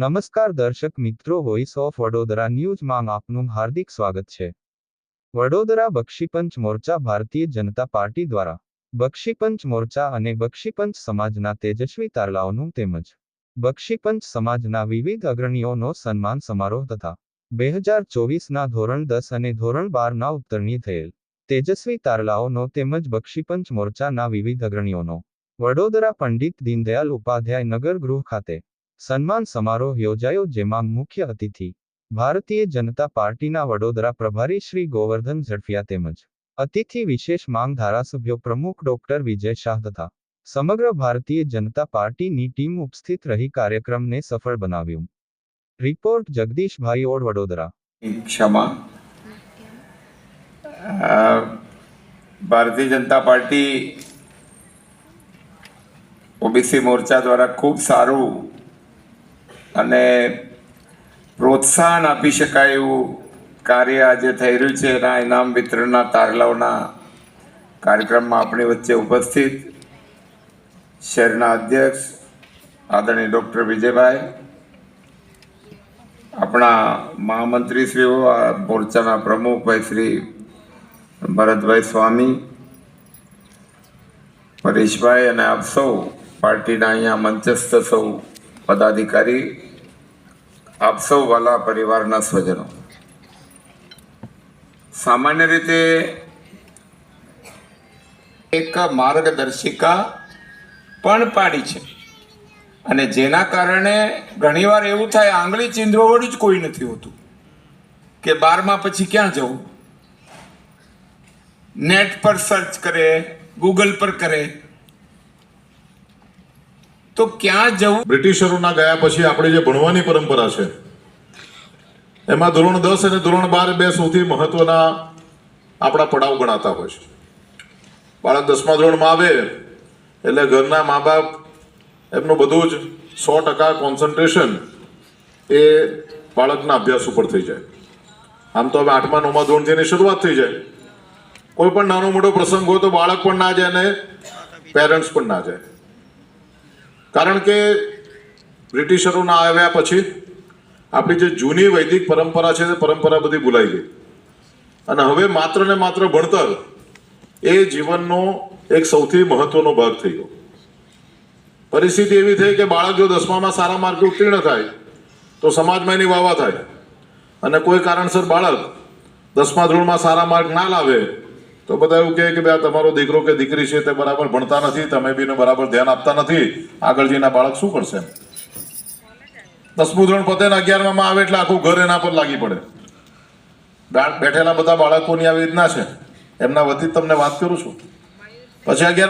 નમસ્કાર દર્શક મિત્રો વોઇસ ઓફ વડોદરા ન્યૂઝમાં આપનું હાર્દિક સ્વાગત છે. વડોદરા બક્ષીપંચ મોરચા ભારતીય જનતા પાર્ટી દ્વારા બક્ષીપંચ મોરચા અને બક્ષીપંચ સમાજના તેજસ્વી તારલાઓનું તેમજ બક્ષીપંચ સમાજના વિવિધ અગ્રણીઓનો સન્માન સમારોહ તથા બે હજાર ચોવીસના ધોરણ દસ અને ધોરણ બારના ઉત્તરણી થયેલ તેજસ્વી તારલાઓનો તેમજ બક્ષીપંચ મોરચાના વિવિધ અગ્રણીઓનો વડોદરા પંડિત દીનદયાલ ઉપાધ્યાય નગર ગૃહ ખાતે સન્માન સમારોહ યોજાયો જેમાં મુખ્ય અતિથિ ભારતીય જનતા પાર્ટીના વડોદરા પ્રભારી શ્રી ગોવર્ધન ઝડફિયા તેમજ અતિથિ વિશેષ માંગ ધારાસભ્યો પ્રમુખ ડોક્ટર વિજય શાહ તથા સમગ્ર ભારતીય જનતા પાર્ટીની ટીમ ઉપસ્થિત રહી કાર્યક્રમને સફળ બનાવ્યું. રિપોર્ટ જગદીશભાઈ ઓડ વડોદરા. ક્ષમા. અ, ભારતીય જનતા પાર્ટી ઓબીસી મોરચા દ્વારા ખૂબ સારું અને પ્રોત્સાહન આપી શકાય એવું કાર્ય આજે થઈ રહ્યું છે. એના ઇનામ વિતરણના તારલાઓના કાર્યક્રમમાં આપણી વચ્ચે ઉપસ્થિત શહેરના અધ્યક્ષ, આદરણીય ડૉક્ટર વિજયભાઈ, આપણા મહામંત્રીશ્રીઓ, આ મોરચાના પ્રમુખભાઈ શ્રી ભરતભાઈ સ્વામી, પરેશભાઈ અને આપ સૌ પાર્ટીના અહીંયા મંચસ્થ સૌ પદાધિકારી, આપ સૌ વાલા પરિવારના સ્વજનો. સામાન્ય રીતે એક માર્ગદર્શિકા પણ પાડી છે. અને જેના કારણે ઘણીવાર એવું થાય, આંગળી ચીંધવાવાળું જ કોઈ નથી હોતું, કે બારમાં પછી ક્યાં જવું? નેટ પર સર્ચ કરે, ગૂગલ પર કરે તો ક્યાં જવું? બ્રિટિશરોના ગયા પછી આપણે જે ભણવાની પરંપરા છે, એમાં ધોરણ દસ અને ધોરણ બાર બે સૌથી મહત્વના આપણા પડાવ ગણાતા હોય છે. બાળક દસમા ધોરણમાં આવે, એટલે ઘરના મા બાપ એમનું બધું જ સો ટકા કોન્સન્ટ્રેશન એ બાળકના અભ્યાસ ઉપર થઈ જાય. આમ તો હવે આઠમા, નવમા ધોરણથી એની શરૂઆત થઈ જાય. કોઈ પણ નાનો મોટો પ્રસંગ હોય તો બાળક પણ ના જાય અને પેરેન્ટ્સ પણ ના જાય. કારણ કે બ્રિટિશરોના આવ્યા પછી આપણી જે જૂની વૈદિક પરંપરા છે તે પરંપરા બધી ભૂલાઈ ગઈ. અને હવે માત્ર ને માત્ર ભણતર એ જીવનનો એક સૌથી મહત્વનો ભાગ થઈ ગયો. પરિસ્થિતિ એવી થઈ કે બાળક જો દસમામાં સારા માર્કે ઉત્તીર્ણ થાય, તો સમાજમાં એની વાવા થાય. અને કોઈ કારણસર બાળક દસમા ધોરણમાં સારા માર્ક ના લાવે તો બધા એવું કહે કે ભાઈ તમારો દીકરો કે દીકરી છે તે બરાબર ભણતા નથી, તમે બીને બરાબર ધ્યાન આપતા નથી. આગળ જઈને બાળક શું કરશે દસમું ધોરણ પતે ને અગિયારમાં આવે એટલે આખું ઘર એના પર લાગી પડે. બેઠેલા બધા બાળકોની આવી રીતના છે. એમના વતી તમને વાત કરું છું. પછી અગિયાર